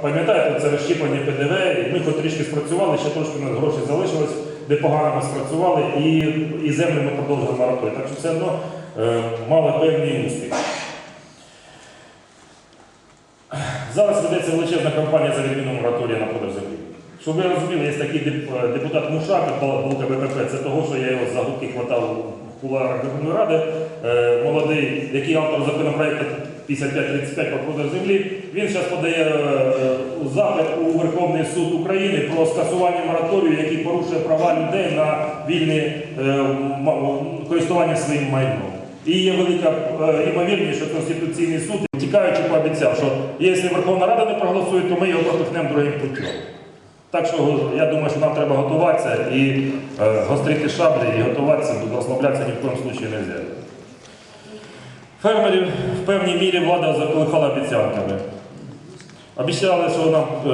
Пам'ятаєте, це розщеплення ПДВ, ми хоч трішки спрацювали, ще трошки у нас гроші залишилось, де погано ми спрацювали, і, і землю ми продовжили мораторій. Так що все одно е, мали певні успіхи. Зараз ведеться величезна кампанія за відміну мораторія на продаж землі. Щоб ви розуміли, є такий депутат Мушак, Балка БПП, це того, що я його за губки хватав в куларах Верховної Ради, е, молодий, який автор законопроекту 5535 про продаж землі. Він зараз подає е, запит у Верховний суд України про скасування мораторію, який порушує права людей на вільне е, користування своїм майном. І є велика е, ймовірність, що Конституційний суд, тікаючи, пообіцяв, що якщо Верховна Рада не проголосує, то ми його пропихнемо другим путем. Так що я думаю, що нам треба готуватися і е, гострити шаблі і готуватися, розслаблятися ні в коєму случаю не можна. Фермерів в певній мірі влада заколихала обіцянками. Обіцяли, що нам е,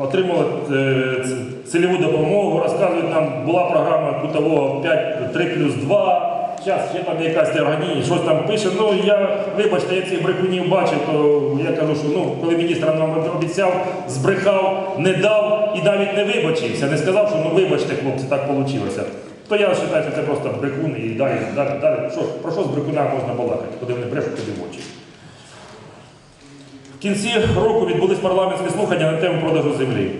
отримали е, цільову допомогу, розказують нам, була програма кутового 5, 3 плюс 2. Зараз ще там якась органія, щось там пише. Ну я, вибачте, я цих брехунів бачив, то я кажу, що ну, коли міністр нам обіцяв, збрехав, не дав і навіть не вибачився, не сказав, що ну вибачте, хлопці, так вийшло. То я вважаю, що це просто брикун і далі, далі, далі. Що, про що з брикуна можна балакати, куди вони брешуть, куди в очі. В кінці року відбулись парламентські слухання на тему продажу землі.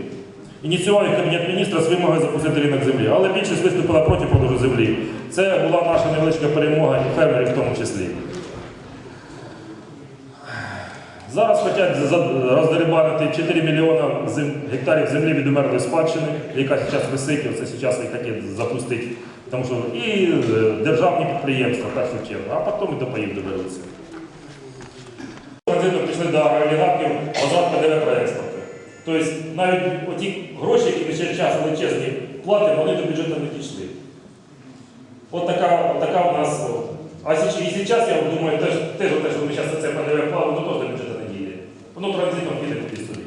Ініціював Кабінет міністра з вимогою запустити ринок землі, але більшість виступила проти продажу землі. Це була наша невеличка перемога і фермерів в тому числі. Зараз хочуть роздерибанити 4 мільйони зем- гектарів землі від умерлої спадщини, яка зараз висить, це зараз їх хочуть запустити. Тому що і е, державні підприємства, в першу чергу, а потім і до паїв доберуться. Транзитом пішли до олігархів возврат ПДВ про експорт. Тобто навіть оті гроші, які ми ще час величезні платимо, вони до бюджету не дійшли. От така, от така у нас. А зараз, я думаю, теж, теж те, що ми зараз це ПДВ плавимо, воно теж до бюджету не дійде. Воно транзитом піде туди сюди.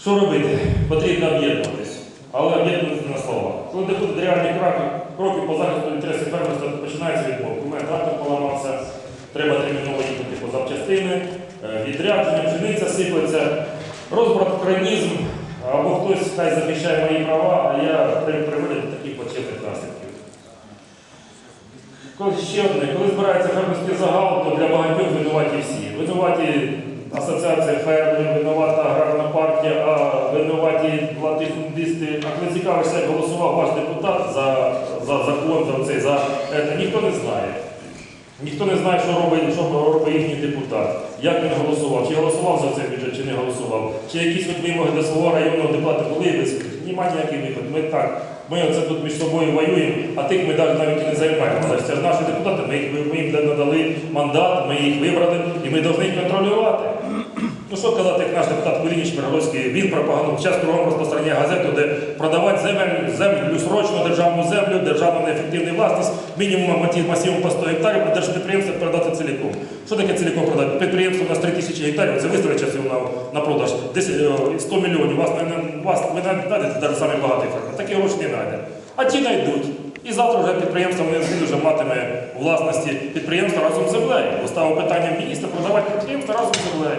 Що робити? Потрібно об'єднуватись. Але об'єднуватися на словах. Коли доходить до реальних кроків, по захисту інтересів фермерства, починається відмов. У мене трактор поламався, треба терміново їхати по запчастини, е, відрядження, пшениця сиплеться, розбрат, кранізм, або хтось хай захищає мої права, а я при- приведу до таких плачевних наслідків. Коли ще одне, коли збирається фермерський загал, то для багатьох винуваті всі. Винуваті асоціація фермерів, винувата аграрна партія, а винуваті латифундисти. А коли цікавишся, як голосував ваш депутат за, за закон, за цей, за це, ніхто не знає. Ніхто не знає, що робить, що робить їхній депутат, як він голосував, чи голосував за цей бюджет, чи не голосував, чи якісь вимоги до свого районного депутата були висвітлені. Нема ніяких виход. Ми так, ми оце тут між собою воюємо, а тих ми навіть і не займаємо. Але Це ж наші депутати, ми їм надали мандат, ми їх вибрали і ми повинні контролювати. Ну що казати, як наш депутат Кулініч Миргородський, він пропагандував час кругом розпространяє газету, де продавати землю, землю срочно державну землю, державну неефективну власність, мінімум масивом по 100 гектарів, а держпідприємство продати ціліком. Що таке ціліком продати? Підприємство у нас 3 тисячі гектарів, це виставить час на, на продаж. Десь е, 100 мільйонів, вас, вас ви не знайдете навіть самий багатий фермер. Такі гроші не знайде. А ті знайдуть. І завтра вже підприємство вони вже матиме власності підприємства разом з землею. Поставив питання міністра продавати підприємство разом з землею.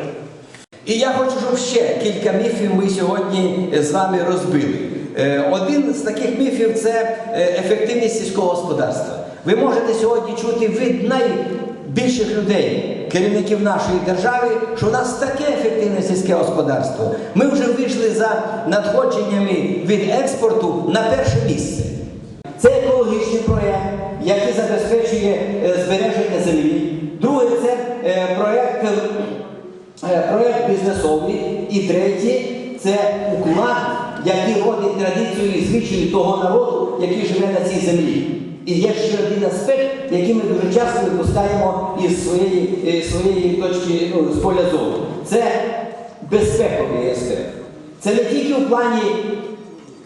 І я хочу, щоб ще кілька міфів ми сьогодні з вами розбили. Е, Один з таких міфів це е, ефективність сільського господарства. Ви можете сьогодні чути від найбільших людей, керівників нашої держави, що в нас таке ефективне сільське господарство. Ми вже вийшли за надходженнями від експорту на перше місце. Це екологічний проєкт, який забезпечує е, збереження землі. Друге це проєкт. Е, проєкт бізнесовий. І третє це уклад, який родить традицію і звичаї того народу, який живе на цій землі. І є ще один аспект, який ми дуже часто випускаємо із своєї, е, своєї точки ну, з поля зору. Це безпековий аспект. Це не тільки в плані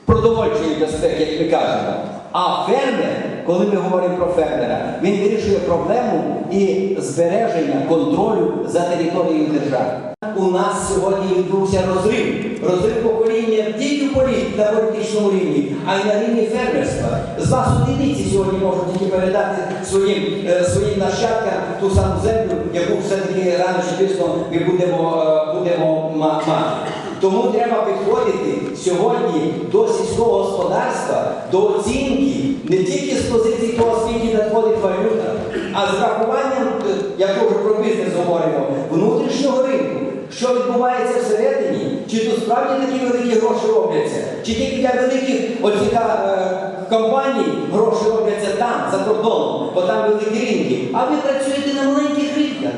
продовольчої безпеки, як ми кажемо, А фермер, коли ми говоримо про фермера, він вирішує проблему і збереження контролю за територією держави. У нас сьогодні відбувся розрив. Розрив покоління не тільки на політичному рівні, а й на рівні фермерства. З вас одиниці сьогодні можуть тільки передати своїм, е, своїм нащадкам ту саму землю, яку все-таки рано чи пізно ми будемо, е, будемо мати. Тому треба підходити сьогодні до сільського господарства, до оцінки не тільки з позиції того, скільки надходить валюта, а з врахуванням, е, якщо вже про бізнес говоримо, внутрішнього ринку. Що відбувається всередині? Чи тут справді такі великі гроші робляться? Чи тільки для великих оцих е, компаній гроші робляться там, за кордоном, бо там великі ринки. А ви працюєте на маленьких ринках,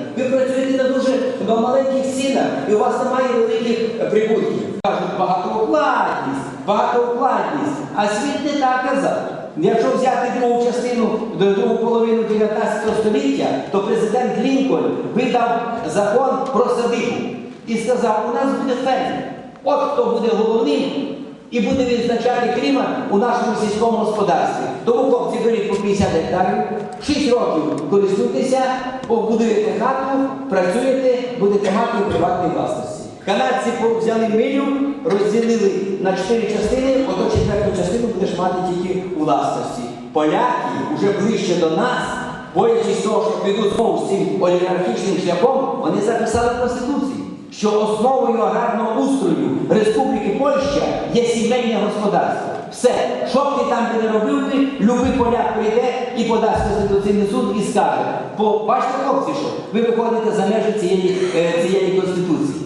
на маленьких цінах, і у вас немає великих прибутків. Кажуть, багатоукладність, багатоукладність. А світ не так казав. Якщо взяти другу частину, другу половину 19 століття, то президент Лінкольн видав закон про садибу і сказав, у нас буде фермер. От хто буде головним і буде відзначати клімат у нашому сільському господарстві. Тому хлопці 50 гектарів, 6 років користуйтеся, побудуєте хату, працюєте, будете мати у приватній власності. Канадці взяли милю, розділили на 4 частини, ото четверту частину будеш мати тільки у власності. Поляки вже ближче до нас, боячись того, що підуть знову з цим олігархічним шляхом, вони записали в Конституції що основою аграрного устрою Республіки Польща є сімейне господарство. Все, що б ти там не робив би, любий поляк прийде і подасть Конституційний суд і скаже, бо бачите, хлопці, що ви виходите за межі цієї, е, цієї конституції.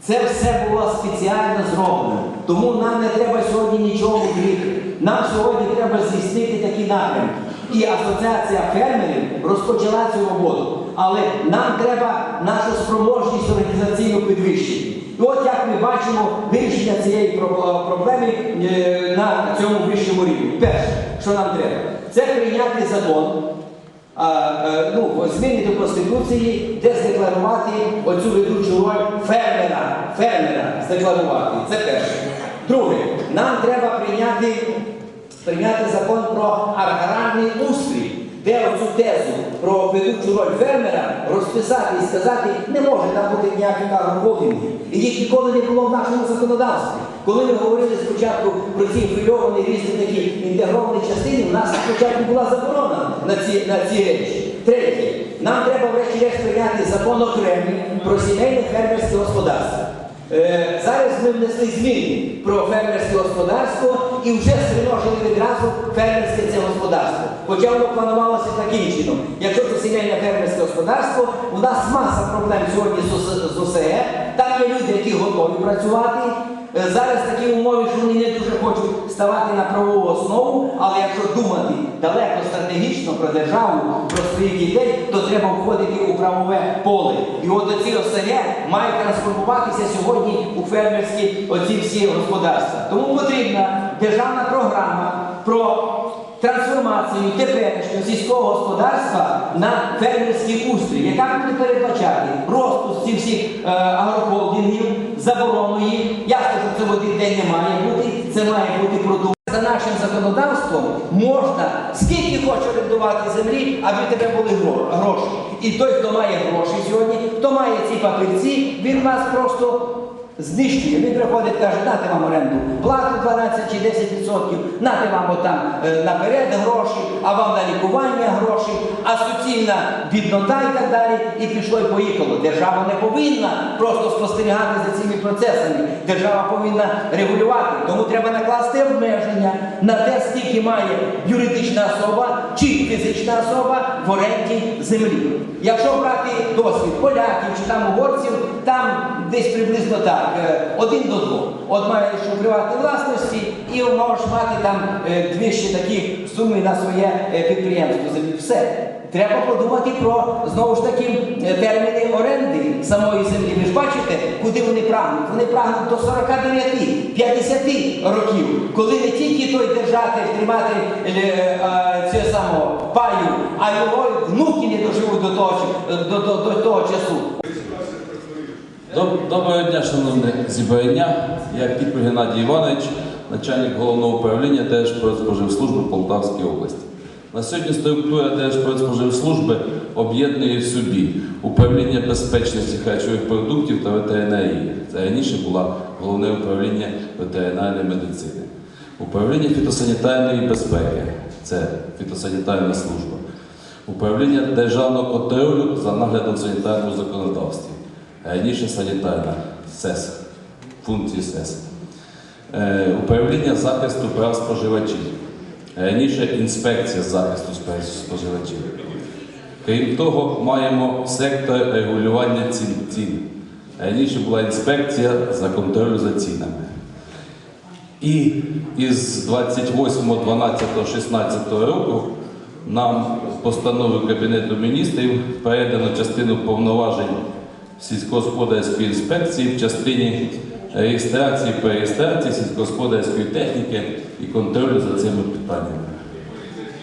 Це все було спеціально зроблено. Тому нам не треба сьогодні нічого вірити. Нам сьогодні треба здійснити такі напрямки. І асоціація фермерів розпочала цю роботу. Але нам треба нашу спроможність організаційну підвищити. І от як ми бачимо вирішення цієї проблеми е, на цьому вищому рівні. Перше, що нам треба, це прийняти закон е, ну, зміни до Конституції, де здекларувати оцю ведучу роль фермера, фермера здекларувати. Це перше. Друге, нам треба прийняти, прийняти закон про аграрний устрій, де оцю тезу про ведучу роль фермера розписати і сказати, не може там бути ніяких агрохолдингів. І їх ніколи не було в нашому законодавстві. Коли ми говорили спочатку про ці інфільовані різні такі інтегровані частини, у нас спочатку була заборона на ці, на ці речі. Третє, нам треба врешті-решт прийняти закон окремий про сімейне фермерське господарство. Е, зараз ми внесли зміни про фермерське господарство і вже стриможили відразу фермерське це господарство. Хоча воно планувалося таким чином. Якщо це сімейне фермерське господарство, у нас маса проблем сьогодні з ОС- з ОСЕ. Там є люди, які готові працювати. Е, Зараз такі умови, що вони не дуже хочуть ставати на правову основу, але якщо думати далеко стратегічно про державу, про своїх дітей, то треба входити у правове поле. І от оці ОСГ мають трансформуватися сьогодні у фермерські оці всі господарства. Тому потрібна державна програма про трансформацію теперішнього сільського господарства на фермерський устрій, яка буде передбачати розпуск цих всіх е, агрохолдингів, заборону. Ясно, що це в один не має бути, це має бути продумано. За нашим законодавством можна скільки хоче орендувати землі, аби тебе були гроші. І той, хто має гроші сьогодні, хто має ці папірці, він вас просто знищує. Він приходить, каже, нате вам оренду, плату 12 чи 10%, нате вам отам е, наперед гроші, а вам на лікування гроші, а суцільна біднота і так далі. І пішло і поїхало. Держава не повинна просто спостерігати за цими процесами. Держава повинна регулювати. Тому треба накласти обмеження на те, скільки має юридична особа чи фізична особа в оренді землі. Якщо брати досвід поляків чи там угорців, там десь приблизно так, е, один до двох. От маєш у приватній власності і можеш мати там е, дві ще такі суми на своє е, підприємство. Все. Треба подумати про знову ж таки терміни оренди самої землі. Ви ж бачите, куди вони прагнуть? Вони прагнуть до 49, 50 років, коли не тільки той держатель тримати е, е, цього паю, а його внуки не доживуть до того, до, до, до того часу. Доб- Доброго дня, шановне зібрання. Я Кіпр Геннадій Іванович, начальник головного управління Держпродспоживслужби Полтавської області. На сьогодні структура Держпродспоживслужби об'єднує в собі управління безпечності харчових продуктів та ветеринарії. Це раніше було головне управління ветеринарної медицини. Управління фітосанітарної безпеки це фітосанітарна служба. Управління державного контролю за наглядом санітарного законодавства. Раніше санітарна СЕС, функції СЕС. Е, Управління захисту прав споживачів. Раніше інспекція захисту споживачів. Крім того, маємо сектор регулювання цін. цін. Раніше була інспекція за контролю за цінами. І із 28.12.16 року нам постановою Кабінету міністрів передано частину повноважень сільськогосподарської інспекції в частині реєстрації переєстрації сільськогосподарської техніки і контролю за цими питаннями.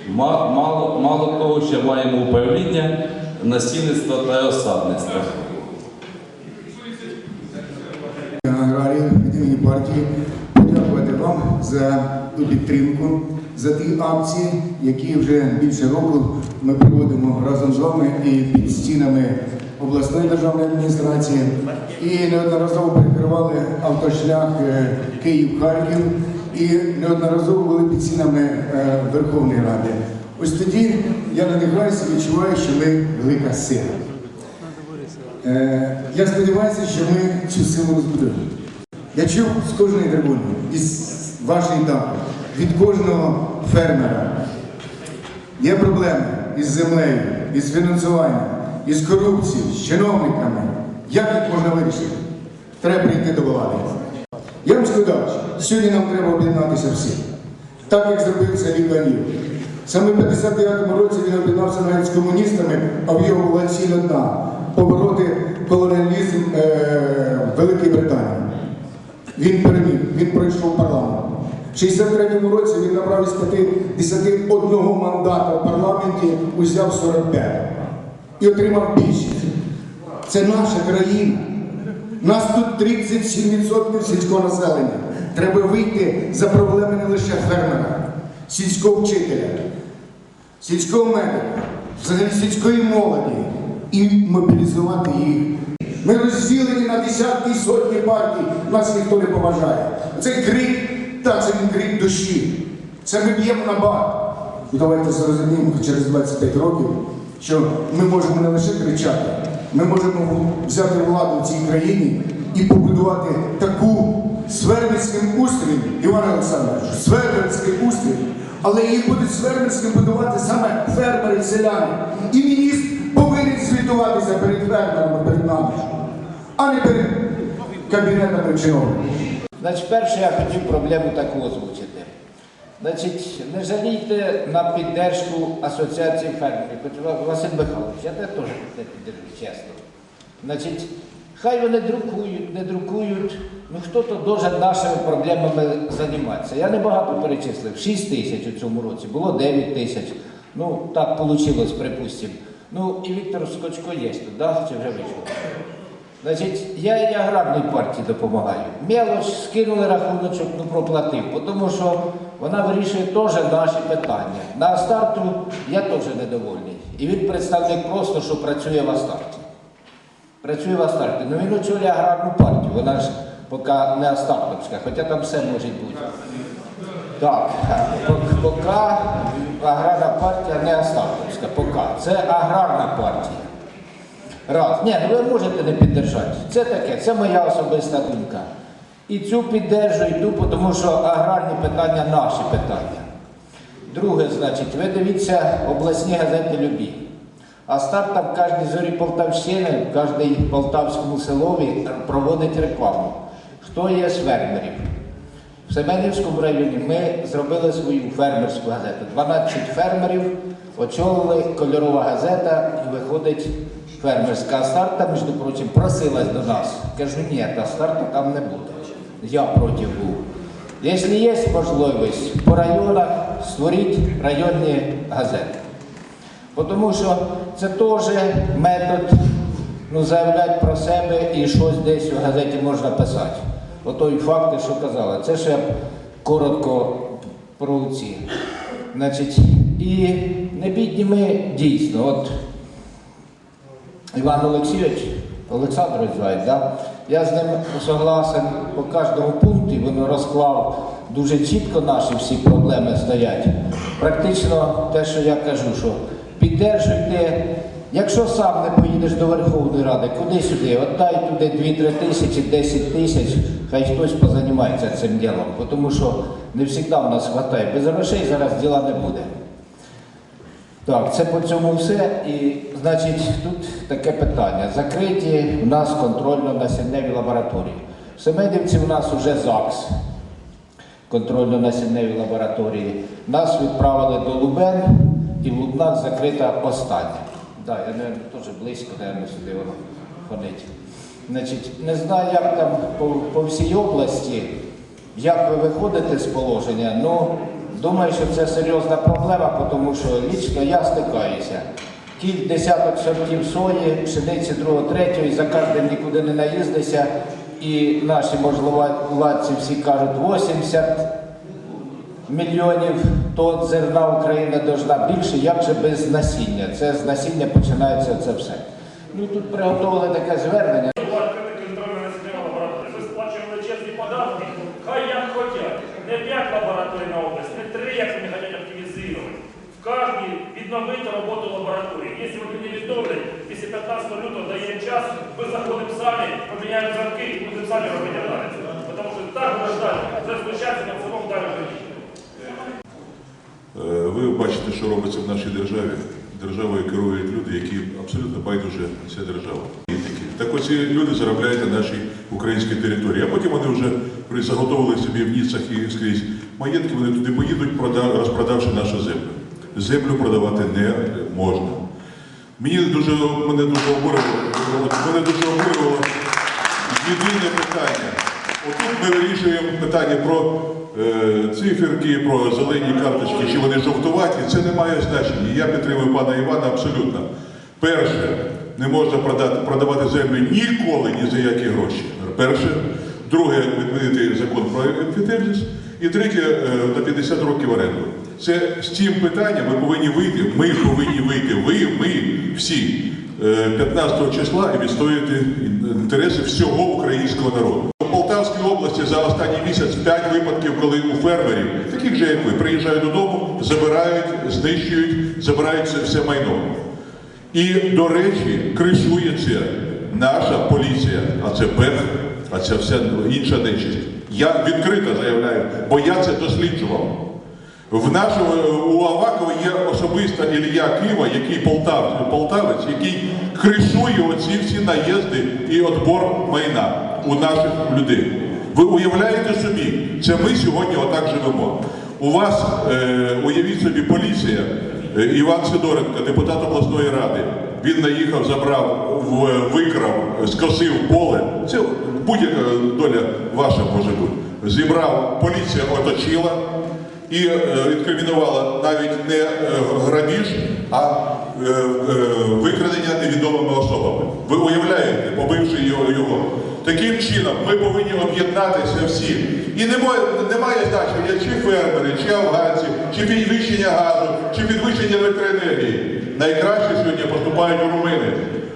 Ма- Мало, мало того, ще маємо управління насінництва та від імені партії подякувати вам за ту підтримку, за ті акції, які вже більше року ми проводимо разом з вами і під стінами обласної державної адміністрації. І неодноразово перекривали автошлях е, Київ-Харків і неодноразово були під стінами е, Верховної Ради. Ось тоді я надихаюся, і відчуваю, що ми велика сила. Е, Я сподіваюся, що ми цю силу розбудуємо. Я чув з кожної трибуни, із вашої дамби, від кожного фермера. Є проблеми із землею, із фінансуванням, із корупцією, з чиновниками. Як їх можна вирішити? Треба прийти до влади. Я вам скажу, що сьогодні нам треба об'єднатися всім. Так як зробив це Лі Куан Саме в 59-му році він об'єднався навіть з комуністами, а в його була ціль одна побороти колоніалізм е, Великої Британії. Він переміг, він пройшов парламент. В 63-му році він набрав із 51 мандата в парламенті, узяв 45 і отримав більшість. Це наша країна. Нас тут 37% сільського населення. Треба вийти за проблеми не лише фермера, сільського вчителя, сільського медика, сільської молоді і мобілізувати їх. Ми розділені на десятки і сотні партій, нас ніхто не поважає. Цей крик, так, це він крик душі. Це ми б'ємо на бат. І давайте зрозуміємо що через 25 років, що ми можемо не лише кричати, ми можемо взяти владу в цій країні і побудувати таку свербицьким устроєм, Іван Олександрович, свербицький устрій, але її будуть свербицьким будувати саме фермери, селяни. І міністр повинен звітуватися перед фермерами, перед нами, а не перед кабінетами чиновників. Значить, перше я хотів проблему таку озвучити. Значить, не жалійте на піддержку Асоціації фермерів. Хоч Василь Михайлович, я теж не піддержу, чесно. Значить, хай вони друкують, не друкують, ну хто-то дуже нашими проблемами займатися. Я небагато перечислив, 6 тисяч у цьому році, було 9 тисяч. Ну, так вийшло, припустимо. Ну, і Віктор Скочко є тут, да? чи вже вийшов? Значить, я і аграрній партії допомагаю. Мелоч скинули рахуночок, ну проплатив, тому що вона вирішує теж наші питання. На Астарту я теж недовольний. І він представник просто, що працює в Астарті. Працює в Астарті. Ну він очолює аграрну партію, вона ж поки не Астартовська, хоча там все може бути. Так, поки аграрна партія не Астартовська, поки. Це аграрна партія. Раз. Ні, ну ви можете не піддержати. Це таке, це моя особиста думка. І цю піддержу, і ту, тому що аграрні питання наші питання. Друге, значить, ви дивіться обласні газети любі. А старт там в кожній зорі Полтавщини, в кожній полтавському селові проводить рекламу. Хто є з фермерів? В Семенівському районі ми зробили свою фермерську газету. 12 фермерів очолили кольорова газета і виходить фермерська. А старта, між прочим, просилась до нас. Кажу, ні, та старта там не буде. Я проти був. Якщо є можливість по районах створіть районні газети. Тому що це теж метод ну, заявляти про себе і щось десь у газеті можна писати. Ото і факти, що казали. Це ще коротко про ці. Значить, і не бідні ми дійсно. От Іван Олексійович, Олександрович звать, да? Я з ним согласен по кожному пункті, він розклав дуже чітко наші всі проблеми стоять. Практично те, що я кажу, що піддержуйте, якщо сам не поїдеш до Верховної Ради, куди сюди? Отдай туди 2-3 тисячі, 10 тисяч, хай хтось позаймається цим ділом, тому що не завжди в нас вистачає. Без грошей зараз діла не буде. Так, це по цьому все. І, значить, тут таке питання. Закриті у нас контрольно-насінневі лабораторії. В Семенівці у нас вже ЗАГС, контрольно-насінневі лабораторії. Нас відправили до Лубен, і в Лубнах закрита остання. Так, я не теж близько, наверное, сюди воно ходить. Значить, не знаю, як там по, по всій області, як ви виходите з положення, ну думаю, що це серйозна проблема, тому що лічно я стикаюся. Кіль десяток сортів сої, пшениці другого, третього, і за кожним нікуди не наїздися. І наші можливладці всі кажуть 80 мільйонів тонн зерна Україна должна більше, як же без насіння. Це з насіння починається це все. Ну тут приготували таке звернення. Ми сплачуємо величезні податки, хай як хотять. Не 5 лабораторій на область, не 3, як вони хочуть оптимізувати. В кожній відновити роботу лабораторії. Якщо вони не відновлять, після 15 лютого даємо час, ми заходимо самі, поміняємо замки і будемо самі робити аналіз. Тому що так враждати, це на цілому далі житті. Е, Ви бачите, що робиться в нашій державі. Державою керують люди, які абсолютно байдуже ця держава. Так оці люди заробляють на нашій українській території, а потім вони вже заготовили собі в Ніцах і скрізь маєтки, вони туди поїдуть, розпродавши нашу землю. Землю продавати не можна. Мені дуже мене дуже обурювало, от мене дуже обурювало єдине питання. Отут ми вирішуємо питання про е, циферки, про зелені карточки, чи вони жовтуваті. Це не має значення. Я підтримую пана Івана абсолютно. Перше, не можна продати, продавати землю ніколи ні за які гроші. Перше. Друге, відмінити закон про емфітевзис. І третє, е, на 50 років оренду. Це з цим питанням ми повинні вийти. Ми повинні вийти. Ви, ми всі е, 15 числа і відстояти інтереси всього українського народу. У Полтавській області за останній місяць 5 випадків, коли у фермерів, таких же як ви, приїжджають додому, забирають, знищують, забирають це все майно. І, до речі, кришується наша поліція, а це ПЕХ, а це вся інша нечисть. Я відкрито заявляю, бо я це досліджував. В нашому у Авакова є особиста Ілля Кива, який полтав, полтавець, який кришує оці всі наїзди і отбор майна у наших людей. Ви уявляєте собі, це ми сьогодні отак живемо. У вас, е, уявіть собі, поліція, е, Іван Сидоренко, депутат обласної ради. Він наїхав, забрав, викрав, скосив поле. Це будь-яка доля ваша може бути. Зібрав, поліція оточила і е, інкримінувала навіть не е, грабіж, а е, викрадення невідомими особами. Ви уявляєте, побивши його. Таким чином ми повинні об'єднатися всі. І немає, немає значення, чи фермери, чи афганці, чи підвищення газу, чи підвищення електроенергії. Найкраще сьогодні поступають румини.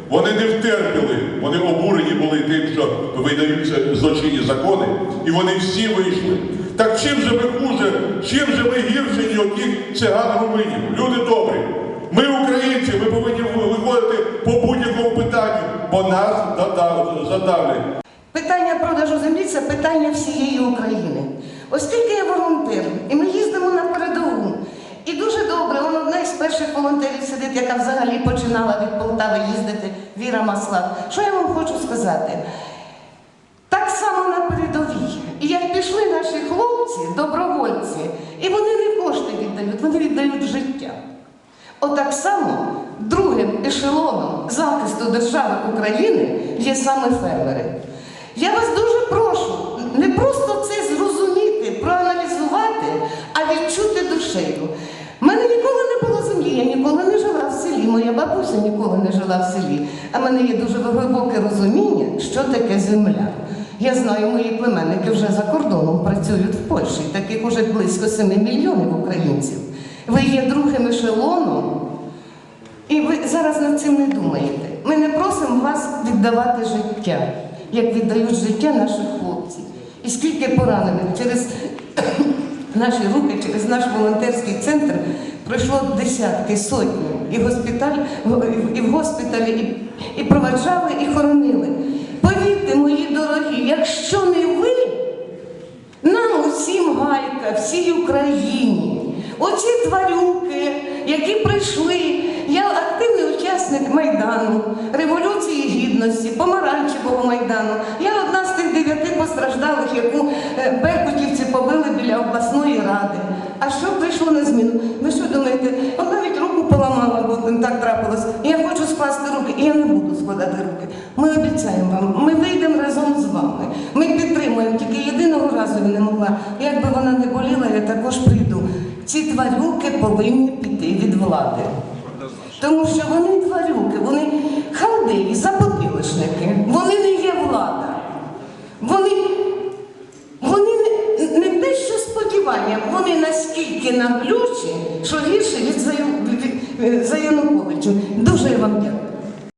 Вони не втерпіли, вони обурені були тим, що видаються злочинні закони, і вони всі вийшли. Так чим же ми хуже, чим же ми гірші, ніж тих циган руминів? Люди добрі. Ми українці, ми повинні виходити по будь-якому питанню, бо нас задав- задавлять. Питання продажу землі це питання всієї України. Оскільки я волонтер, і ми їздимо на передову. І дуже добре, вона одна із перших волонтерів сидить, яка взагалі починала від Полтави їздити, Віра Маслав. Що я вам хочу сказати? Так само на передовій. І як пішли наші хлопці, добровольці, і вони не кошти віддають, вони віддають життя. Отак само другим ешелоном захисту держави України є саме фермери. Я вас дуже прошу не просто це зрозуміти, проаналізувати, а відчути душею. У мене ніколи не було землі, я ніколи не жила в селі, моя бабуся ніколи не жила в селі. А в мене є дуже глибоке розуміння, що таке земля. Я знаю, мої племенники вже за кордоном працюють в Польщі, таких уже близько 7 мільйонів українців. Ви є другим ешелоном, і ви зараз над цим не думаєте. Ми не просимо вас віддавати життя, як віддають життя наших хлопців. І скільки поранених через наші руки, через наш волонтерський центр пройшло десятки, сотні. І, госпіталь, і в госпіталі, і, і проведжали, і хоронили. Мої дорогі, якщо не ви, нам усім гайка, всій Україні. Оці тварюки, які прийшли. Я активний учасник Майдану, Революції Гідності, Помаранчевого Майдану. Я одна з тих дев'яти постраждалих, яку е, беркутівці побили біля обласної ради. А що прийшло на зміну? Ви що думаєте? От навіть руку поламала, бо так трапилось. І я хочу скласти руки, і я не буду складати руки. Ми обіцяємо вам, ми вийдемо разом з вами. Ми підтримуємо, тільки єдиного разу я не могла. Як би вона не боліла, я також прийду. Ці тварюки повинні піти від влади. Тому що вони тварюки, вони халдеї, запотилишники, вони не